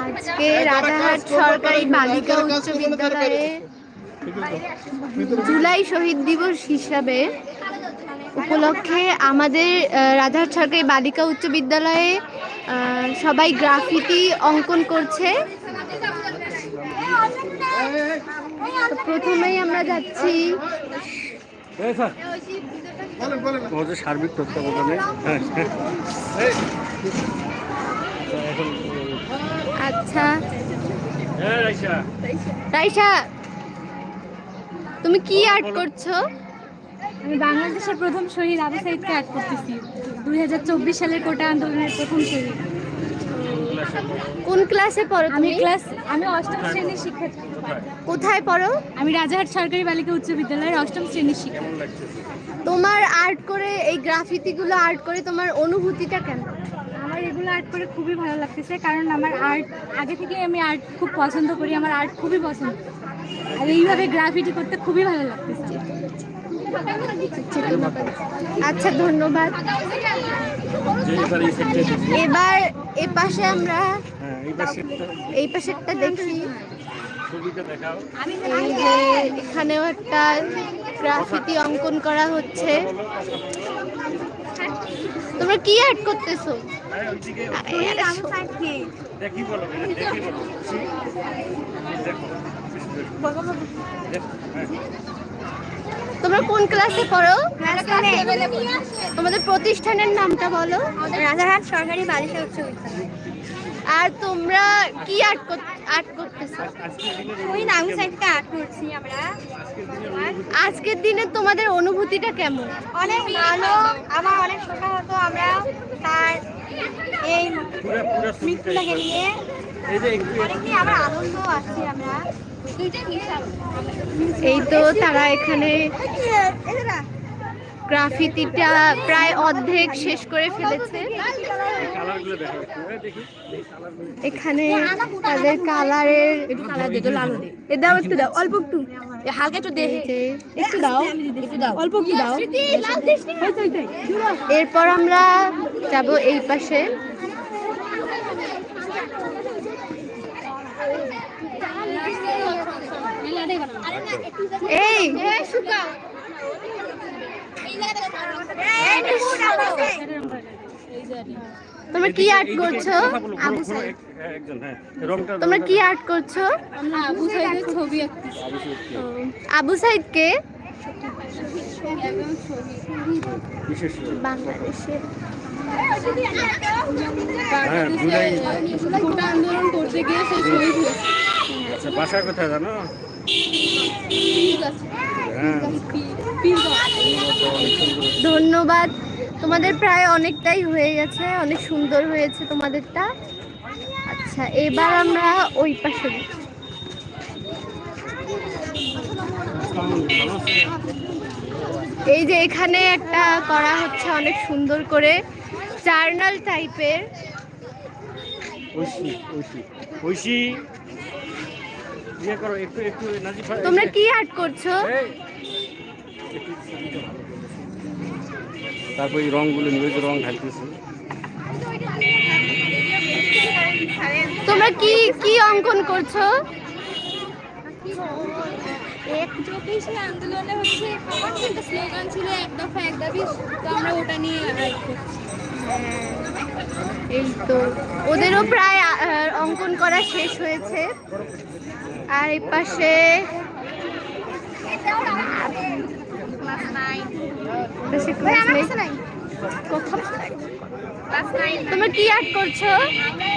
আজকে রাজারহাট সরকারি বালিকা উচ্চ বিদ্যালয়ে জুলাই শহীদ দিবস হিসাবে উপলক্ষে আমাদের আহ, রাজারহাট সরকারি বালিকা উচ্চ বিদ্যালয়ে সবাই গ্রাফিতি অঙ্কন করছে। প্রথমেই আমরা যাচ্ছি সার্বিক তত্ত্বাবধানে। হ্যাঁ। আচ্ছা। হ্যাঁ রাইসা। রাইসা তুমি কি আর্ট করছ? আমি বাংলাদেশের প্রথম শহীদ আবু সাইদকে অ্যাড করতেছি। দুই হাজার চব্বিশ সালের কোটা আন্দোলনের প্রথম শহীদ। কোন ক্লাসে পড়ো আমি তুমি? ক্লাস আমি অষ্টম শ্রেণির শিক্ষার্থী। কোথায় পড়ো? আমি রাজারহাট সরকারি বালিকা উচ্চ বিদ্যালয়ের অষ্টম শ্রেণির শিক্ষার্থী। তোমার আর্ট করে এই গ্রাফিতিগুলো আর্ট করে তোমার অনুভূতিটা এগুলো আর্ট করে খুবই ভালো লাগতেছে, কারণ আমার আর্ট আগে থেকে আমি আর্ট খুব পছন্দ করি, আমার আর্ট খুবই পছন্দ। আর এইভাবে গ্রাফিটি করতে খুবই ভালো লাগতেছে। আচ্ছা ধন্যবাদ। এবার দেখি এ পাশে আমরা এই পাশেরটা দেখি। এই যে এখানেও একটা গ্রাফিতি অঙ্কন করা হচ্ছে। তোমরা কি অ্যাড করতেছো। তোমরা কোন ক্লাসে পড়ো? তোমাদের প্রতিষ্ঠানের নামটা বলো। রাজারহাট সরকারি বালিকা উচ্চ বিদ্যালয়। আর তোমরা কি আর্ট আর্ট করতেছো? আজকের দিনে ওই নামি সাইডকে আর্ট করছি আমরা। আজকের দিনে তোমাদের অনুভূতিটা কেমন? অনেক ভালো আমার অনেক শোকা হতো আমরা তার এই মৃত্যুটাকে নিয়ে। অনেকদিন আমরা আনন্দ আছি আমরা। এই তো তারা এখানে গ্রাফিতিটা প্রায় অর্ধেক শেষ করে ফেলেছে। দেখো দেখি এখানে তাদের কালারের একটু কালার লাল এ দাও একটু দাও অল্প একটু। হালকা একটু দে। একটু দাও একটু দাও। অল্প দাও। এরপর আমরা যাব এই পাশে। এই! তোমরা কি আর্ট করছ? হ্যাঁ, হ্যাঁ তোমরা কি আর্ট করছ? আবু আবু সাইদ কে বিশেষ বাংলাদেশে হ্যাঁ আন্দোলন করতে গিয়ে সে শহীদ হয়েছে আচ্ছা বাসা কোথায় জানো? হ্যাঁ। ধন্যবাদ। তোমাদের প্রায় অনেকটাই হয়ে গেছে অনেক সুন্দর হয়েছে তোমাদেরটা। আচ্ছা এবার আমরা ওই পাশে এই যে এখানে একটা করা হচ্ছে অনেক সুন্দর করে জার্নাল টাইপের। ইয়ে তোমরা কি আর্ট করছ এই, একটু ছবিটা ভালো করে। তারপর এই রংগুলো নিয়ে রং ঢালতেছে। তোমরা কি কি অঙ্কন করছ? এক চব্বিশে আন্দোলনে হচ্ছে একটা স্লোগান ছিল এক দফা এক দাবি তো আমরা ওটা নিয়ে এই তো। ওদেরও প্রায় অঙ্কন করা শেষ হয়েছে। আর এই পাশে নেই। তোমরা কি আর্ট করছ? আমরা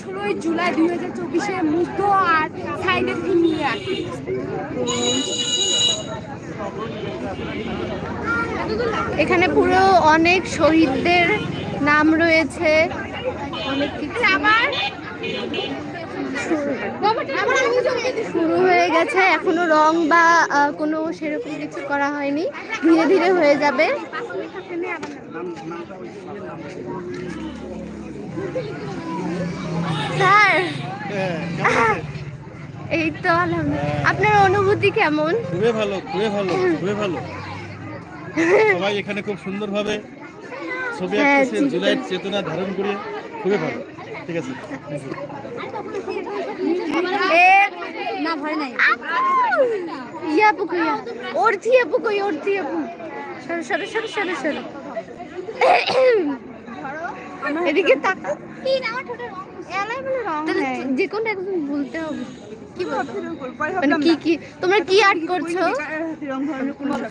ষোলোই জুলাই দুই হাজার চব্বিশে মুগ্ধ আর সাইডের থিম নিয়ে আর্ট এখানে পুরো অনেক শহীদদের নাম রয়েছে। অনেক কিছু শুরু হয়ে গেছে। এখনও রং বা কোনো সেরকম কিছু করা হয়নি। ধীরে ধীরে হয়ে যাবে। স্যার এই তো আলহামদুলিল্লাহ। আপনার অনুভূতি কেমন? খুবই ভালো খুবই ভালো খুবই ভালো। সবাই এখানে খুব সুন্দরভাবে ছবি হ্যাঁ, আঁকতেছেন জুলাইয়ের চেতনা ধারণ করে খুবই ভালো। ঠিক আছে। না ভয় নাই। ইয়া আপু কই অর্থি আপু কই অর্থি আপু? সরো সরো সরো সরো সরো। এদিকে তাকা যে কোনো একজন বলতে হবে। মানে কি কি তোমরা কি আর্ট করছ?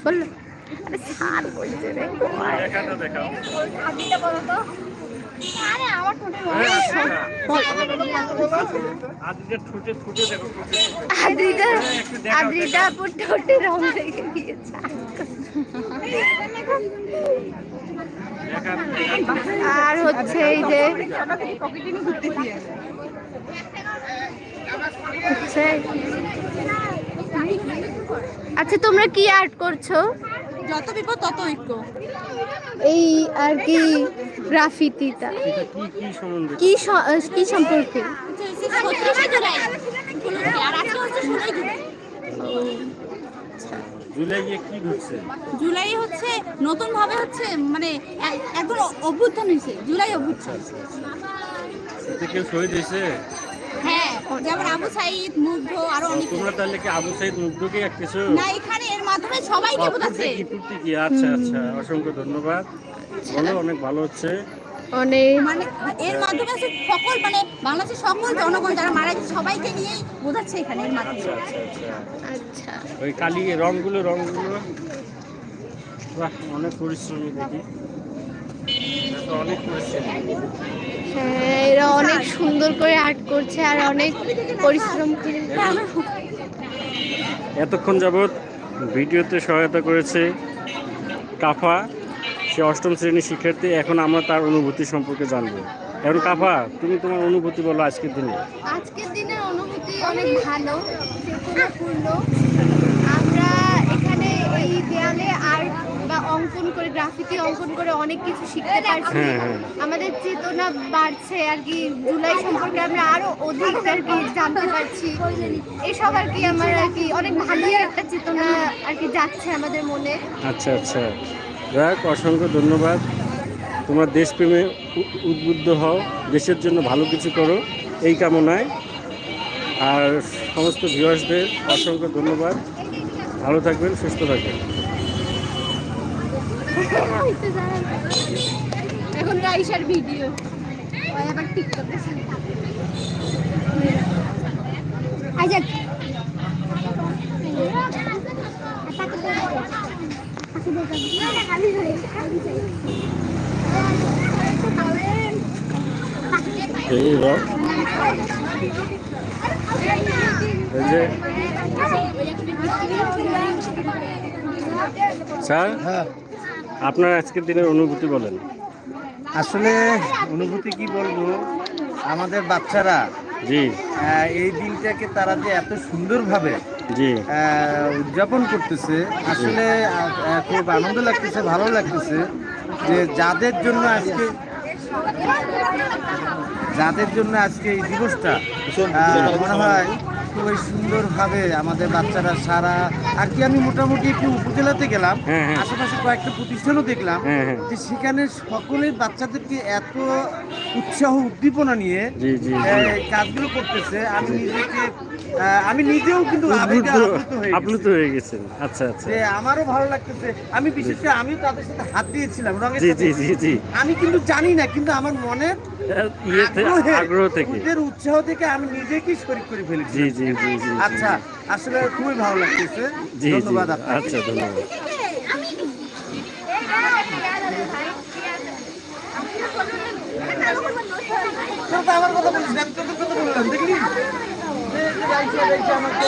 বলল আরে ছাড় বলছে রে আরে হচ্ছে এই যে আচ্ছা তোমরা কি আর্ট করছ? যত বিপদ তত ঐক্য এই আর কি গ্রাফিতিটা। কি কি সম্বন্ধে? কি স- কি সম্পর্কে? জুলাই হচ্ছে কি ঘটছে? জুলাই নতুন ভাবে হচ্ছে মানে একদম অভ্যুত্থান হয়েছে জুলাই অভ্যুত্থান। কেউ শহীদ হয়েছে? হ্যাঁ যেমন আবু সাইদ মুগ্ধ আরও অনেক। তোমরা তাহলে কি আবু সাইদ মুগ্ধকে একটেছো না এখানে মাধ্যমে সবাইকে বোঝাচ্ছে। কি আচ্ছা আচ্ছা অসংখ্য ধন্যবাদ। বলো অনেক ভালো হচ্ছে। অনেক। মানে এর মাধ্যমে সকল মানে বাংলাদেশের সকল জনগণ যারা মারা গেছে সবাইকে নিয়েই বোঝাচ্ছে এখানে এর মাধ্যমে। আচ্ছা আচ্ছা আচ্ছা। ওই কালি রংগুলো রংগুলো। বাহ অনেক পরিশ্রমী দেখি। অনেক পরিশ্রমী। হ্যাঁ এরা অনেক সুন্দর করে আর্ট করছে আর অনেক পরিশ্রম করে। এতক্ষণ যাবৎ ভিডিওতে সহায়তা করেছে কাফা। সে অষ্টম শ্রেণির শিক্ষার্থী। এখন আমরা তার অনুভূতি সম্পর্কে জানব। এখন কাফা, তুমি তোমার অনুভূতি বলো আজকের দিনে। আজকের দিনের অনুভূতি অনেক ভালো এই দেয়ালে আর্ট বা অঙ্কন করে গ্রাফিতি অঙ্কন করে অনেক কিছু শিখতে পারছি। হ্যাঁ, হ্যাঁ। আমাদের চেতনা বাড়ছে আর কি জুলাই সম্পর্কে আমরা আরও অধিক আর কি জানতে পারছি। এসব আর কি আমার আর কি অনেক ভালোই একটা চেতনা আর কি যাচ্ছে আমাদের মনে। আচ্ছা আচ্ছা। যাক অসংখ্য ধন্যবাদ। তোমার দেশপ্রেমে উদ্বুদ্ধ হও দেশের জন্য ভালো কিছু করো এই কামনায়। আর সমস্ত ভিউয়ার্সদের অসংখ্য ধন্যবাদ। ভালো থাকবেন সুস্থ থাকবেন। এখন রাইসার ভিডিও। আবার টিকটকে আচ্ছা। এই যে স্যার আপনার আজকের দিনের অনুভূতি বলেন। আসলে অনুভূতি কি বলব? আমাদের বাচ্চারা জি। এই দিনটাকে তারা যে এত সুন্দরভাবে জি। উদযাপন করতেছে আসলে খুব আনন্দ লাগতেছে ভালো লাগতেছে যে যাদের জন্য আজকে যাদের জন্য আজকে এই দিবসটা মনে হয় খুবই সুন্দরভাবে আমাদের বাচ্চারা সারা আর কি আমি মোটামুটি একটু উপজেলাতে গেলাম হ্যাঁ, হ্যাঁ। আশেপাশে কয়েকটা প্রতিষ্ঠানও দেখলাম হ্যাঁ। যে সেখানে সকলেই বাচ্চাদেরকে এত উৎসাহ উদ্দীপনা নিয়ে কাজগুলো করতেছে। আমি নিজেকে আমি নিজেও কিন্তু আপ্লুত হয়ে গেছি। গেছেন। আচ্ছা আচ্ছা। আমারও ভালো লাগতেছে। আমি বিশেষ করে আমিও তাদের সাথে হাত দিয়েছিলাম রঙের আমি কিন্তু জানি না কিন্তু আমার মনে ইয়েতে আগ্রহ থেকে। ওদের উৎসাহ থেকে আমি নিজেকেই শরীর করে ফেলেছি। জি জি জি জি জি। আচ্ছা আসলে খুবই ভালো লাগতেছে। জি জি। ধন্যবাদ আপনাকে। আচ্ছা ধন্যবাদ। আমার কথা বলিস আমি তোদের কথা বললাম দেখলি যে, যে রাইসা, রাইসা আমাকে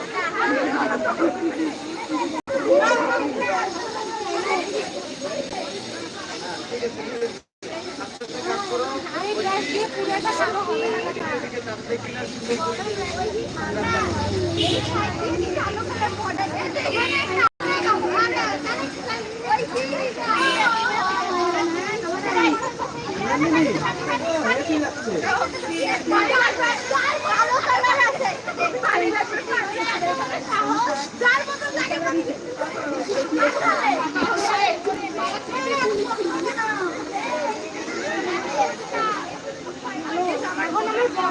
Why